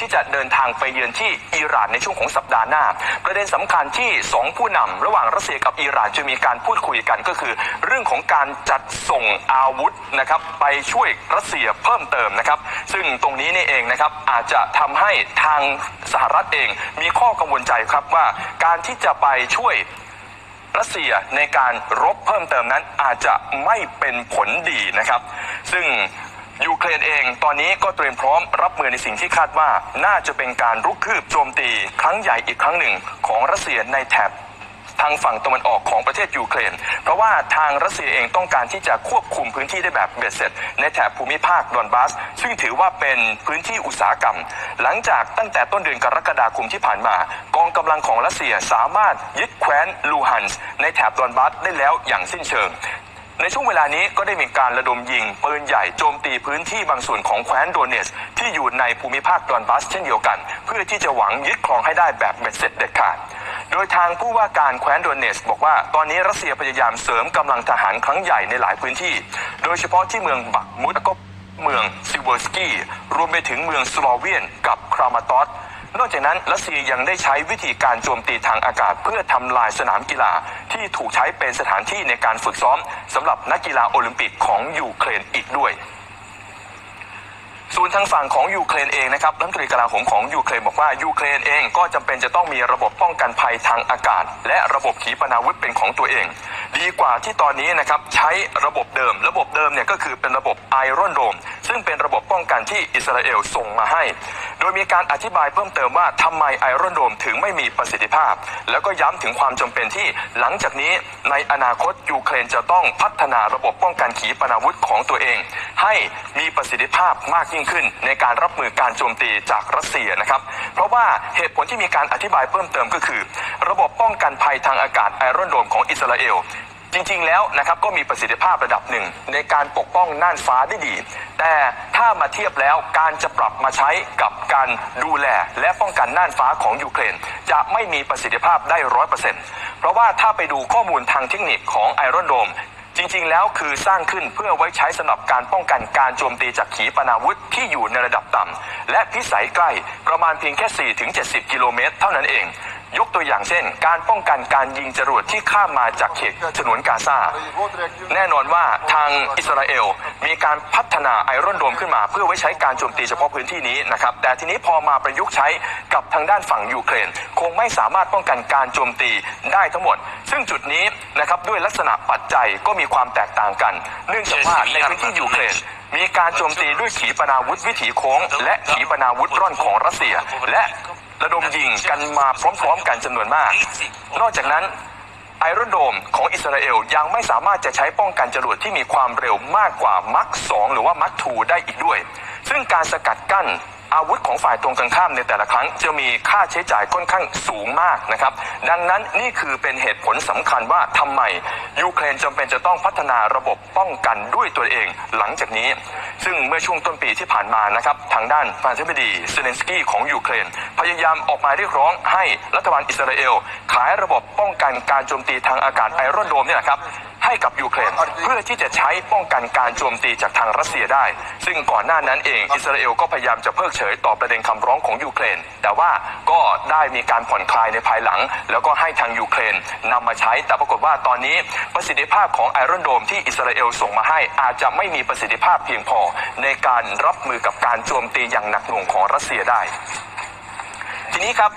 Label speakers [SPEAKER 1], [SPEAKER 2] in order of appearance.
[SPEAKER 1] ที่จะเดินทางไปเยือนที่อิหร่านในช่วงของสัปดาห์หน้า ประเด็นสำคัญที่สองผู้นำระหว่างรัสเซียกับอิหร่านจะมีการพูดคุยกันก็คือ เรื่องของการจัดส่งอาวุธนะครับไปช่วยรัสเซียเพิ่มเติมนะครับ ซึ่งตรงนี้นี่เองนะครับอาจจะทำให้ทางสหรัฐเองมีข้อกังวลใจครับว่าการที่จะไปช่วยรัสเซียในการรบเพิ่มเติมนั้นอาจจะไม่เป็นผลดีนะครับ ซึ่ง ยูเครนเองตอนนี้ก็เตรียมพร้อมรับมือในสิ่งที่คาดว่า น่าจะเป็นการรุกคืบโจมตี ครั้งใหญ่อีกครั้งหนึ่งของรัสเซียในแถบทางฝั่งตะวันออกของประเทศยูเครน เพราะว่าทางรัสเซียเองต้องการที่จะควบคุมพื้นที่ได้แบบเบ็ดเสร็จ ในแถบภูมิภาคดอนบาส ซึ่งถือว่าเป็นพื้นที่อุตสาหกรรม หลังจากตั้งแต่ต้นเดือนกรกฎาคมที่ผ่านมา กองกำลังของรัสเซียสามารถยึดแคว้นลูฮันส์ในแถบดอนบาสได้แล้วอย่างสิ้นเชิง ในช่วงเวลานี้ก็ได้มีการระดมยิงปืนใหญ่โจมตีพื้นที่บางส่วนของแคว้นโดเนสที่อยู่ในภูมิภาคดอนบัสเช่นเดียวกัน เพื่อที่จะหวังยึดครองให้ได้แบบเบ็ดเสร็จเด็ดขาดโดยทางผู้ว่าการแคว้นโดเนสบอกว่าตอนนี้รัสเซียพยายามเสริมกำลังทหารครั้งใหญ่ในหลายพื้นที่ โดยเฉพาะที่เมืองบักมุดและก็เมืองซิเวอร์สกี้รวมไปถึงเมืองสโลเวียนกับครามาตอส นอกจากนั้นรัสเซียยังได้ใช้วิธีการโจมตีทางอากาศ เพื่อทำลายสนามกีฬา ที่ถูกใช้เป็นสถานที่ในการฝึกซ้อมสำหรับนักกีฬาโอลิมปิกของยูเครนอีกด้วยส่วนทางฝั่งของยูเครนเองนะครับรัฐมนตรีกลาโหมของยูเครนบอกว่ายูเครนเองก็จำเป็นจะต้องมีระบบป้องกันภัยทางอากาศ และระบบขีปนาวุธเป็นของตัวเอง ดีกว่าที่ตอนนี้นะครับใช้ระบบเดิม ระบบเดิมเนี่ยก็คือเป็นระบบไอรอนโดมซึ่งเป็นระบบป้องกันที่อิสราเอลส่งมาให้ โดยมีการอธิบายเพิ่มเติมว่าทำไมไอรอนโดมถึงไม่มีประสิทธิภาพ แล้วก็ย้ำถึงความจำเป็นที่หลังจากนี้ในอนาคตยูเครนจะต้องพัฒนาระบบป้องกันขีปนาวุธของตัวเอง ให้มีประสิทธิภาพมากยิ่งขึ้น ในการรับมือการโจมตีจากรัสเซียนะครับเพราะว่าเหตุผลที่มีการอธิบายเพิ่มเติมก็คือ ระบบป้องกันภัยทางอากาศไอรอนโดมของอิสราเอล จริงๆแล้วนะครับก็มีประสิทธิภาพระดับหนึ่ง ในการปกป้องน่านฟ้าได้ดี แต่ถ้ามาเทียบแล้วการจะปรับมาใช้กับการดูแล และป้องกันน่านฟ้าของยูเครน จะไม่มีประสิทธิภาพได้ร้อยเปอร์เซ็นต์เพราะว่าถ้าไปดูข้อมูลทางเทคนิคของไอรอนโดมจริงๆ แล้วคือสร้างขึ้นเพื่อไว้ใช้สำหรับการป้องกันการโจมตีจากขีปนาวุธที่อยู่ในระดับต่ำและพิสัยใกล้ประมาณเพียงแค่ 4-70 กิโลเมตรเท่านั้นเอง ยกตัวอย่างเช่น การป้องกันการยิงจรวดที่ข้ามมาจากเขตฉนวนกาซาแน่นอนว่าทางอิสราเอลมีการพัฒนาไอรอนโดมขึ้นมา เพื่อไว้ใช้การโจมตีเฉพาะพื้นที่นี้นะครับแต่ทีนี้พอมาประยุกต์ใช้กับทางด้านฝั่งยูเครน คงไม่สามารถป้องกันการโจมตีได้ทั้งหมด ซึ่งจุดนี้นะครับด้วยลักษณะปัจจัยก็มีความแตกต่างกัน เนื่องจากว่าในพื้นที่ยูเครนมีการโจมตีด้วยขีปนาวุธวิถีโค้ง และขีปนาวุธร่อนของรัสเซีย และ ระดมยิงกันมาพร้อมๆกันจำนวนมาก นอกจากนั้นไอรอนโดมของอิสราเอลยังไม่สามารถจะใช้ป้องกันจรวดที่มีความเร็วมากกว่ามัก2หรือว่ามัก2ได้อีกด้วย ซึ่งการสกัดกั้น อาวุธของฝ่ายตรงกันข้ามในแต่ละครั้ง จะมีค่าใช้จ่ายค่อนข้างสูงมากนะครับ ดังนั้นนี่คือเป็นเหตุผลสำคัญว่าทำไมยูเครนจำเป็นจะต้องพัฒนาระบบป้องกันด้วยตัวเองหลังจากนี้ ซึ่งเมื่อช่วงต้นปีที่ผ่านมานะครับทางด้านประธานาธิบดีเซเลนสกี้ของยูเครน พยายามออกมาเรียกร้องให้รัฐบาลอิสราเอล ขายระบบป้องกันการโจมตีทางอากาศไอรอนโดมเนี่ยนะครับ ให้กับยูเครนเพื่อที่จะใช้ป้องกันการโจมตีจากทางรัสเซียได้ ซึ่งก่อนหน้านั้นเองอิสราเอลก็พยายามจะเพิกเฉยต่อประเด็นคำร้องของยูเครน แต่ว่าก็ได้มีการผ่อนคลายในภายหลัง แล้วก็ให้ทางยูเครนนำมาใช้ แต่ปรากฏว่าตอนนี้ประสิทธิภาพของไอรอนโดมที่อิสราเอลส่งมาให้อาจจะไม่มีประสิทธิภาพเพียงพอ ในการรับมือกับการโจมตีอย่างหนักหน่วงของรัสเซียได้ ทีนี้ครับ